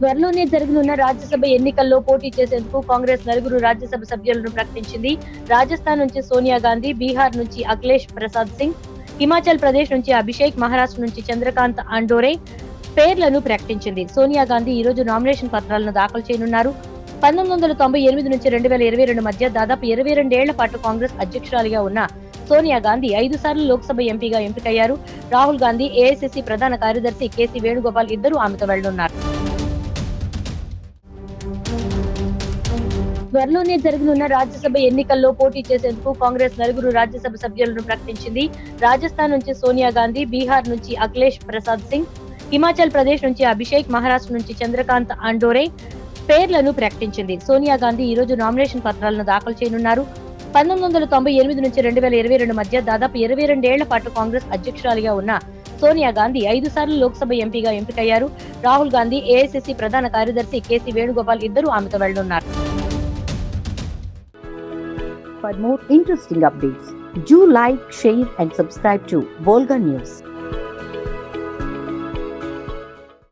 త్వరలోనే జరగనున్న రాజ్యసభ ఎన్నికల్లో పోటీ చేసేందుకు కాంగ్రెస్ నలుగురు రాజ్యసభ సభ్యులను ప్రకటించింది. రాజస్థాన్ నుంచి సోనియా గాంధీ బీహార్ నుంచి అఖిలేష్ ప్రసాద్ సింగ్ హిమాచల్ ప్రదేశ్ నుంచి అభిషేక్ మహారాష్ట్ర నుంచి చంద్రకాంత్ అండోరే పేర్లను ప్రకటించింది. సోనియా గాంధీ ఈ రోజు నామినేషన్ పత్రాలను దాఖలు చేయనున్నారు. పంతొమ్మిది వందల తొంభై ఎనిమిది నుంచి రెండు వేల ఇరవై రెండు మధ్య దాదాపు ఇరవై రెండేళ్ళ పాటు కాంగ్రెస్ అధ్యక్షురాలిగా ఉన్న సోనియా గాంధీ ఐదు సార్లు లోక్సభ ఎంపీగా ఎంపికయ్యారు. రాహుల్ గాంధీ ఏఐసిసి ప్రధాన కార్యదర్శి కేసీ వేణుగోపాల్ ఇద్దరు ఆమెతో వెళ్ళనున్నారు త్వరలోనే జరగనున్న రాజ్యసభ ఎన్నికల్లో పోటీ చేసేందుకు కాంగ్రెస్ నలుగురు రాజ్యసభ సభ్యులను ప్రకటించింది. రాజస్థాన్ నుంచి సోనియా గాంధీ బీహార్ నుంచి అఖిలేష్ ప్రసాద్ సింగ్ హిమాచల్ ప్రదేశ్ నుంచి అభిషేక్ మహారాష్ట్ర నుంచి చంద్రకాంత్ అండోరే పేర్లను ప్రకటించింది. సోనియా గాంధీ ఈ రోజు నామినేషన్ పత్రాలను దాఖలు చేయనున్నారు. పంతొమ్మిది వందల తొంభై ఎనిమిది నుంచి రెండు వేల ఇరవై రెండు మధ్య దాదాపు ఇరవై రెండేళ్ళ పాటు కాంగ్రెస్ అధ్యక్షురాలిగా ఉన్న సోనియా గాంధీ ఐదు సార్లు లోక్సభ ఎంపీగా ఎంపికయ్యారు. రాహుల్ గాంధీ ఏఐసిసి ప్రధాన కార్యదర్శి కేసీ వేణుగోపాల్ ఇద్దరు ఆమెతో వెళ్ళనున్నారు For more interesting updates, do like, share, and subscribe to Volga News.